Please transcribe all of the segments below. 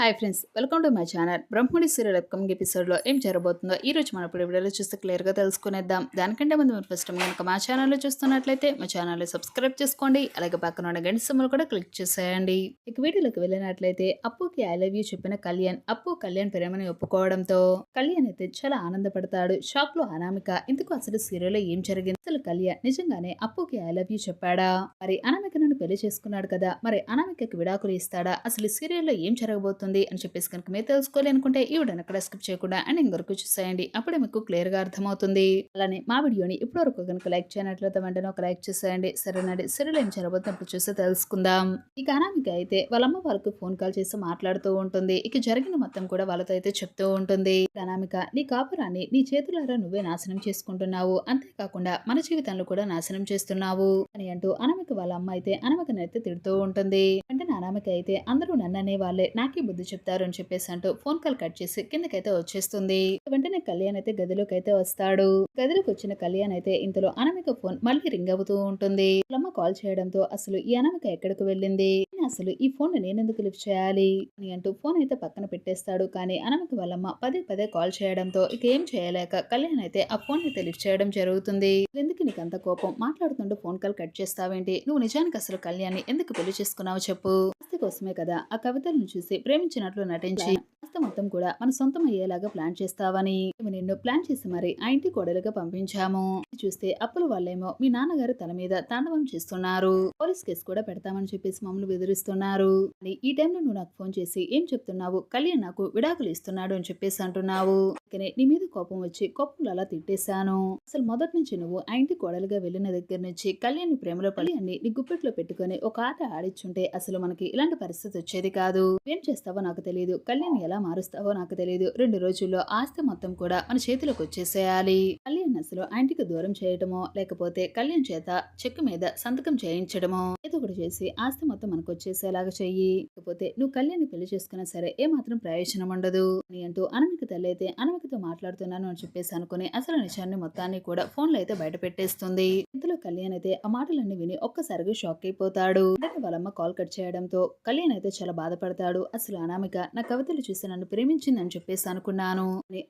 Hi friends welcome to my channel Brahmani serial upcoming ఎపిసోడ్లో ఏం జరగబోతుందో ఈ రోజు మనం ఇప్పుడు వీడియోలో చూస్తే క్లియర్గా తెలుసుకునేద్దాం. దానికంటే ముందు మీరు ఫస్ట్ కనుక మా ఛానల్లో చూస్తున్నట్లయితే మా ఛానల్ని సబ్స్క్రైబ్ చేసుకోండి. అలాగే పక్కన ఉన్న గంట సింబల్ కూడా క్లిక్ చేసేయండి. ఇక వీడియోలోకి వెళ్ళినట్లయితే అప్పుకి ఐ లవ్ యూ చెప్పిన కళ్యాణ్ అప్పు కళ్యాణ్ ప్రేమని ఒప్పుకోవడంతో కళ్యాణ్ అయితే చాలా ఆనందపడతాడు. షాక్లో అనామిక ఇందుకు అసలు సీరియల్లో ఏం జరిగింది? అసలు కళ్యాణ్ నిజంగానే అప్పుకి ఐ లవ్ యూ చెప్పాడా? మరి అనామిక నన్ను పెళ్ళి చేసుకున్నాడు కదా మరి అనామికకి విడాకులు ఇస్తాడా? అసలు సీరియల్లో ఏం జరగబోతుంది? అని చెప్పేసి కనుక మీరు తెలుసుకోవాలి అనుకుంటే ఈ వీడియోని అక్కడ స్కిప్ చేయకుండా అండ్ ఇంకొరకు చూసేయండి. అప్పుడే మీకు క్లియర్గా అర్థమవుతుంది. అలానే మా వీడియోని ఇప్పటి వరకు కనుక లైక్ చేయనట్లయితే వెంటనే ఒక లైక్ చేసేయండి. సరేనండి. సీరియల్ ఏం జరగబోతుంది చూస్తే తెలుసుకుందాం. ఇక అనామిక అయితే వాళ్ళ అమ్మ వాళ్ళకి ఫోన్ కాల్ చేసి మాట్లాడుతూ ఉంటుంది. ఇక జరిగిన మొత్తం కూడా వాళ్ళతో అయితే చెప్తూ ఉంటుంది. అనామిక నీ కాపురాన్ని నీ చేతులారా నువ్వే నాశనం చేసుకుంటున్నావు. అంతేకాకుండా మన జీవితంలో కూడా నాశనం చేస్తున్నావు అని అంటూ అనామిక వాళ్ళ అమ్మ అయితే అనామికనైతే తిడుతూ ఉంటుంది. అంటే అనామిక అయితే అందరూ నన్ను అనే వాళ్ళే. నాకే బుద్ధి చెప్తారు అని చెప్పేసి అంటూ ఫోన్ కాల్ కట్ చేసి కిందకైతే వచ్చేస్తుంది. వెంటనే కళ్యాణ్ అయితే గదిలోకి అయితే వస్తాడు. గదిలోకి వచ్చిన కళ్యాణ్ అయితే ఇంతలో అనామిక ఫోన్ మళ్ళీ రింగ్ అవుతూ ఉంటుంది. వాళ్ళమ్మ కాల్ చేయడంతో అసలు ఈ అనామిక ఎక్కడికి వెళ్ళింది? అసలు ఈ ఫోన్ నేనెందుకు లిఫ్ట్ చేయాలి? అని అంటూ ఫోన్ అయితే పక్కన పెట్టేస్తాడు. కానీ అనామిక వాళ్ళమ్మ పదే పదే కాల్ చేయడంతో ఇక ఏం చేయలేక కళ్యాణ్ అయితే ఆ ఫోన్ అయితే లిఫ్ట్ చేయడం జరుగుతుంది. ఎందుకు నీకు అంత కోపం? మాట్లాడుతుంటూ ఫోన్ కాల్ కట్ చేస్తావేంటి? నువ్వు నిజానికి అసలు కళ్యాణ్ ఎందుకు పెళ్ళి చేసుకున్నావు చెప్పు? ఆస్తి కోసమే కదా? ఆ కవితలను చూసి ప్రేమించినట్లు నటించి ఆస్తి మొత్తం కూడా మన సొంతం అయ్యేలాగా ప్లాన్ చేస్తావని మేము నిన్ను ప్లాన్ చేసి మరి ఆ ఇంటి కోడలుగా పంపించాము. చూస్తే అప్పుల వాళ్ళేమో మీ నాన్నగారు తల మీద తాండవం చేస్తున్నారు. పోలీస్ కేసు కూడా పెడతామని చెప్పేసి మమ్మల్ని బెదిరిస్తున్నారు. అని ఈ టైంలో నువ్వు నాకు ఫోన్ చేసి ఏం చెప్తున్నావు? కళ్యాణ్ నాకు విడాకులు ఇస్తున్నాడు అని చెప్పేసి అంటున్నావు. అందుకనే నీ మీద కోపం వచ్చి కోపంలో అలా తిట్టేశాను. అసలు మొదటి నుంచి నువ్వు ఆ ఇంటి కోడలుగా వెళ్ళిన దగ్గర నుంచి కళ్యాణ్ ప్రేమలో పడి అన్ని నీ గుప్పెట్లో పెట్టుకొని ఒక ఆట ఆడిచ్చుంటే అసలు మనకి ఇలాంటి పరిస్థితి వచ్చేది కాదు. ఏం చేస్తావో నాకు తెలియదు. కళ్యాణ్ ఎలా మారుస్తావో నాకు తెలియదు. రెండు రోజుల్లో ఆస్తి మొత్తం కూడా మన చేతిలోకి వచ్చేసేయాలి. కళ్యాణ్ అసలు ఆ ఇంటికి దూరం చేయటమో లేకపోతే కళ్యాణ్ చేత చెక్కు మీద సంతకం చేయించడమో ఏదో ఒకటి చేసి ఆస్తి మొత్తం మనకు వచ్చేసేలాగా చెయ్యి. లేకపోతే నువ్వు కళ్యాణ్ పెళ్ళి చేసుకున్నా సరే ఏ మాత్రం ప్రయోజనం ఉండదు. అని అంటూ అనమిక తల్లి అయితే అనమికతో మాట్లాడుతున్నాను అని చెప్పేసి అనుకుని అసలు నిజాన్ని మొత్తాన్ని కూడా ఫోన్లో అయితే బయట పెట్టేస్తుంది. ఇంతలో కళ్యాణ్ అయితే ఆ మాటలన్నీ విని ఒక్కసారిగా షాక్ అయిపోతాడు. వాళ్ళమ్మ కాల్ కట్ చేయడంతో కళ్యాణ్ అయితే చాలా బాధపడతాడు. అసలు అనామిక నా కవితలు చూసి నన్ను ప్రేమించింది అని చెప్పేసి అనుకున్నాను.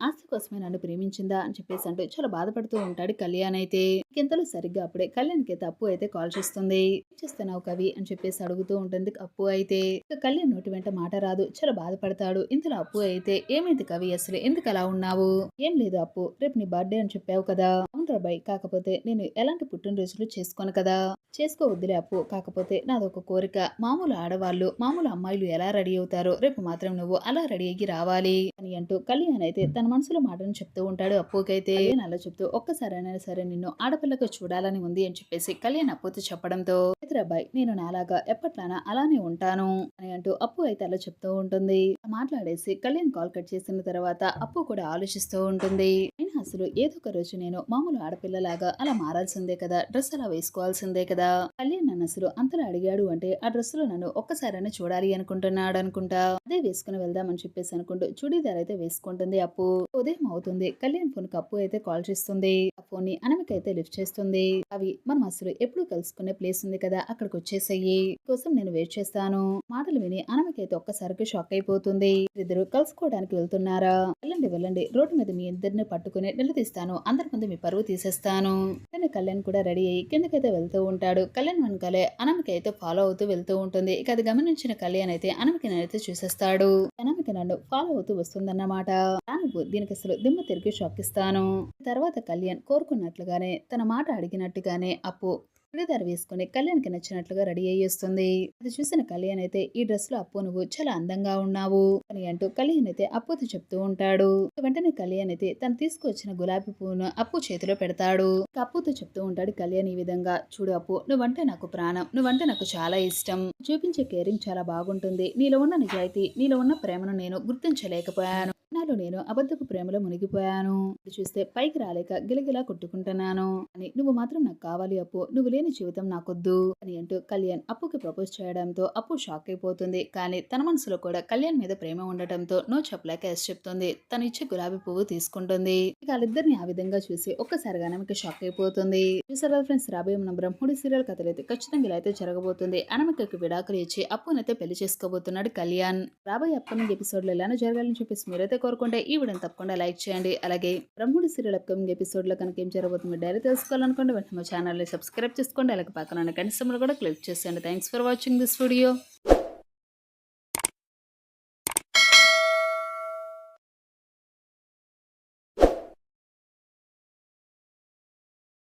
ఆస్తి కోసమే నన్ను ప్రేమించిందా అని చెప్పేసి అంటూ చాలా బాధపడుతూ ఉంటాడు కళ్యాణ్ అయితే. ఇంతలో సరిగ్గా అప్పుడే కళ్యాణ్కి అయితే అప్పు అయితే కాల్ చేస్తుంది. ఏం చేస్తున్నావు కవి? అని చెప్పేసి అడుగుతూ ఉంటుంది అప్పు అయితే. కళ్యాణ్ నోటి వెంట మాట రాదు. చాలా బాధపడతాడు. ఇంతలో అప్పు అయితే ఏమైంది కవి? అసలు ఎందుకు అలా ఉన్నావు? ఏం లేదు అప్పు. రేపు నీ బర్త్డే అని చెప్పావు కదా. అవును రాబాయ్ కాకపోతే నేను ఎలాంటి పుట్టినరోజులు చేసుకోను కదా. చేసుకోవద్దులే అప్పు. కాకపోతే నాదొక కోరిక. మామూలు ఆడవాళ్ళు మామూలు అమ్మాయిలు ఎలా రెడీ అవుతారో రేపు మాత్రం నువ్వు అలా రెడీ అయ్యి రావాలి అని అంటూ కళ్యాణ్ అయితే తన మనసులో మాటను చెప్తూ ఉంటాడు అప్పుకైతే. అలా చెప్తూ ఒక్కసారైనా సరే నిన్ను ఆడపిల్లగా చూడాలని ఉంది అని చెప్పేసి కళ్యాణ్ అప్పుతో చెప్పడంతో అబ్బాయి నేను నాలాగా ఎప్పట్లానా అలానే ఉంటాను అని అంటూ అప్పు అయితే అలా చెప్తూ ఉంటుంది. మాట్లాడేసి కళ్యాణ్ కాల్ కట్ చేసిన తర్వాత అప్పు కూడా ఆలోచిస్తూ ఉంటుంది. అయినా అసలు ఏదో ఒక రోజు నేను మామూలు ఆడపిల్లలాగా అలా మారాల్సిందే కదా డ్రెస్ అలా వేసుకోవాల్సిందే కదా. కళ్యాణ్ నన్ను అసలు అంతలా అడిగాడు అంటే ఆ డ్రెస్లో నన్ను ఒక్కసారైనా చూడాలి అనుకుంటున్నాడు అనుకుంటా. అదే వేసుకుని వెళ్దామని చెప్పేసి అనుకుంటూ చుడీదార్ అయితే వేసుకుంటుంది అప్పు. ఉదయం అవుతుంది. కళ్యాణ్ ఫోన్కి అప్పు అయితే కాల్ చేస్తుంది. ఆ ఫోన్ని అనమిక అయితే లిఫ్ట్ చేస్తుంది. అవి మనం అసలు ఎప్పుడు కలుసుకునే ప్లేస్ ఉంది కదా అక్కడికి వచ్చేసయ్యి కోసం నేను వెయిట్ చేస్తాను. మాటలు విని అనమకైతే ఒక్కసారికి షాక్ అయిపోతుంది. ఇద్దరు కలుసుకోవడానికి వెళ్తున్నారా? వెళ్ళండి వెళ్ళండి. రోడ్డు మీద మీ ఇద్దరిని పట్టుకుని నిలదీస్తాను. అందరి ముందు మీ పరువు తీసేస్తాను. వెంటనే కళ్యాణ్ కూడా రెడీ అయ్యి కిందకైతే వెళ్తూ ఉంటాడు. కళ్యాణ్ వెనకాలే అనమిక అయితే ఫాలో అవుతూ వెళ్తూ ఉంటుంది. ఇక అది గమనించిన కళ్యాణ్ అయితే అనమకి అయితే చూసేస్తాడు. అనమకి నన్ను ఫాలో అవుతూ వస్తుందన్నమాట. నువ్వు. దీనికి అసలు దిమ్మ తిరిగి షాక్ ఇస్తాను. తర్వాత కళ్యాణ్ కోరుకున్నట్లుగానే తన మాట అడిగినట్టుగానే అప్పు చుడిదార్ వేసుకుని కళ్యాణ్కి నచ్చినట్లుగా రెడీ అయ్యేస్తుంది. అది చూసిన కళ్యాణ్ అయితే ఈ డ్రెస్లో అప్పు నువ్వు చాలా అందంగా ఉన్నావు అని అంటూ కళ్యాణ్ అయితే అప్పుతో చెప్తూ ఉంటాడు. వెంటనే కళ్యాణ్ అయితే తను తీసుకొచ్చిన గులాబీ పువ్వును అప్పు చేతిలో పెడతాడు. అప్పుతో చెప్తూ ఉంటాడు కళ్యాణ్ ఈ విధంగా చూడు అప్పు నువ్వంటే నాకు ప్రాణం నువ్వంటే నాకు చాలా ఇష్టం. చూపించే కేరింగ్ చాలా బాగుంటుంది. నీలో ఉన్న నిజాయితీ నీలో ఉన్న ప్రేమను నేను గుర్తించలేకపోయాను. నాలో నేను అబద్ధపు ప్రేమలో మునిగిపోయాను. చూస్తే పైకి రాలేక గిలగిలా కొట్టుకుంటున్నాను. అని నువ్వు మాత్రం నాకు కావాలి అప్పు. నువ్వు లేని జీవితం నాకొద్దు అని అంటూ కళ్యాణ్ అప్పుకి ప్రపోజ్ చేయడంతో అప్పు షాక్ అయిపోతుంది. కానీ తన మనసులో కూడా కళ్యాణ్ మీద ప్రేమ ఉండటంతో నో చెప్పలేక ఎస్ చెప్తుంది. తను ఇచ్చే గులాబీ పువ్వు తీసుకుంటుంది. ఇక వాళ్ళిద్దరిని ఆ విధంగా చూసి ఒక్కసారిగా ఆమెకి షాక్ అయిపోతుంది. చూసారా ఫ్రెండ్స్ రాబోయే మన బ్రహ్ముడి సీరియల్ కథలు అయితే ఖచ్చితంగా ఇలా అయితే జరగబోతుంది. అనమికకి విడాకులు ఇచ్చి అప్పునైతే పెళ్ళి చేసుకోబోతున్నాడు కళ్యాణ్. రాబోయే అప్కమింగ్ ఎపిసోడ్లో ఎలా జరగాలని చెప్పేసి మీరైతే కోరుకుంటే ఈ వీడియోని తప్పకుండా లైక్ చేయండి. అలాగే బ్రహ్ముడి సీరియల్ అప్కమింగ్ ఎపిసోడ్లో కనుక ఏం జరగబోతుంది డైరెక్ట్ డైరీ తెలుసుకోవాలనుకుంటే వెంటనే మా ఛానల్ సబ్స్క్రైబ్ చేసుకోండి అలాగే పక్కన ఉన్న కనీసంలో కూడా క్లిక్ చేసేయండి. Thanks for watching this video